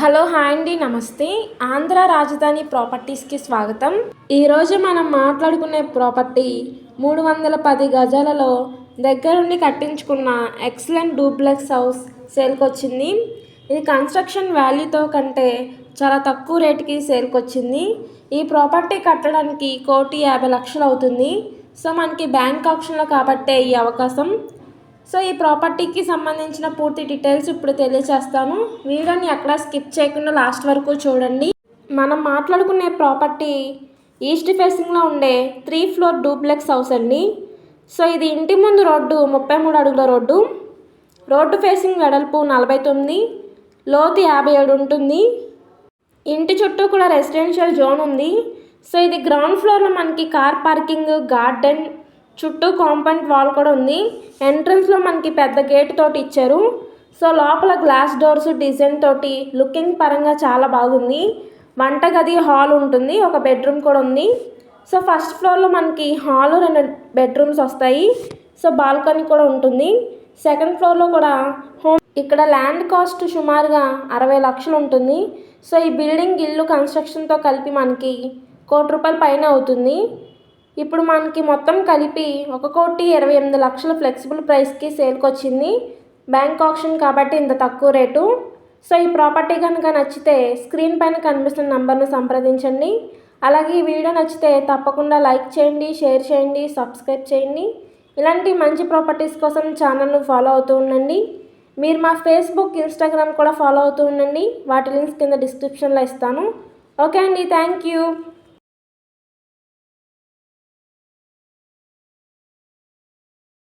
Hello hi అండి నమస్తే. ఆంధ్ర రాజధాని ప్రాపర్టీస్కి స్వాగతం. ఈరోజు మనం మాట్లాడుకునే ప్రాపర్టీ మూడు వందల పది గజాలలో దగ్గరుండి కట్టించుకున్న ఎక్సలెంట్ డూప్లెక్స్ హౌస్ సేల్కి వచ్చింది ఇది కన్స్ట్రక్షన్ వాల్యూతో కంటే చాలా తక్కువ రేటుకి సేల్కి వచ్చింది ఈ ప్రాపర్టీ కట్టడానికి కోటి యాభై లక్షలు అవుతుంది సో మనకి బ్యాంక్ ఆప్షన్లో కాబట్టే ఈ అవకాశం. సో ఈ ప్రాపర్టీకి సంబంధించిన పూర్తి డీటెయిల్స్ ఇప్పుడు తెలియచేస్తాను వీడియోని ఎక్కడ స్కిప్ చేయకుండా లాస్ట్ వరకు చూడండి. మనం మాట్లాడుకునే ప్రాపర్టీ ఈస్ట్ ఫేసింగ్లో ఉండే త్రీ ఫ్లోర్ డూప్లెక్స్ హౌస్ అండి. సో ఇది ఇంటి ముందు రోడ్డు ముప్పై మూడు అడుగుల రోడ్డు. రోడ్డు ఫేసింగ్ వెడల్పు నలభై తొమ్మిది లోతు యాభై ఏడు ఉంటుంది. ఇంటి చుట్టూ కూడా రెసిడెన్షియల్ జోన్ ఉంది. సో ఇది గ్రౌండ్ ఫ్లోర్లో మనకి కార్ పార్కింగ్ గార్డెన్ చుట్టూ కాంపౌండ్ వాల్ కూడా ఉంది. ఎంట్రన్స్లో మనకి పెద్ద గేట్ తోటి ఇచ్చారు. సో లోపల గ్లాస్ డోర్స్ డిజైన్ తోటి లుకింగ్ పరంగా చాలా బాగుంది. వంటగది హాల్ ఉంటుంది. ఒక బెడ్రూమ్ కూడా ఉంది. సో ఫస్ట్ ఫ్లోర్లో మనకి హాల్ రెండు బెడ్రూమ్స్ వస్తాయి. సో బాల్కనీ కూడా ఉంటుంది. సెకండ్ ఫ్లోర్లో కూడా హోమ్ ఇక్కడ ల్యాండ్ కాస్ట్ సుమారుగా అరవై లక్షలు ఉంటుంది. సో ఈ బిల్డింగ్ ఇల్లు కన్స్ట్రక్షన్తో కలిపి మనకి కోటి రూపాయల పైన అవుతుంది. ఇప్పుడు మనకి మొత్తం కలిపి ఒక కోటి ఇరవై ఎనిమిది లక్షల ఫ్లెక్సిబుల్ ప్రైస్కి సేల్కి వచ్చింది. బ్యాంక్ ఆప్షన్ కాబట్టి ఇంత తక్కువ రేటు. సో ఈ ప్రాపర్టీ కనుక నచ్చితే స్క్రీన్ పైన కనిపిస్తున్న నంబర్ను సంప్రదించండి. అలాగే ఈ వీడియో నచ్చితే తప్పకుండా లైక్ చేయండి షేర్ చేయండి సబ్స్క్రైబ్ చేయండి. ఇలాంటి మంచి ప్రాపర్టీస్ కోసం ఛానల్ను ఫాలో అవుతూ ఉండండి. మీరు మా ఫేస్బుక్ ఇన్స్టాగ్రామ్ కూడా ఫాలో అవుతూ ఉండండి. వాటి లింక్స్ కింద డిస్క్రిప్షన్లో ఇస్తాను. ఓకే అండి థ్యాంక్ యూ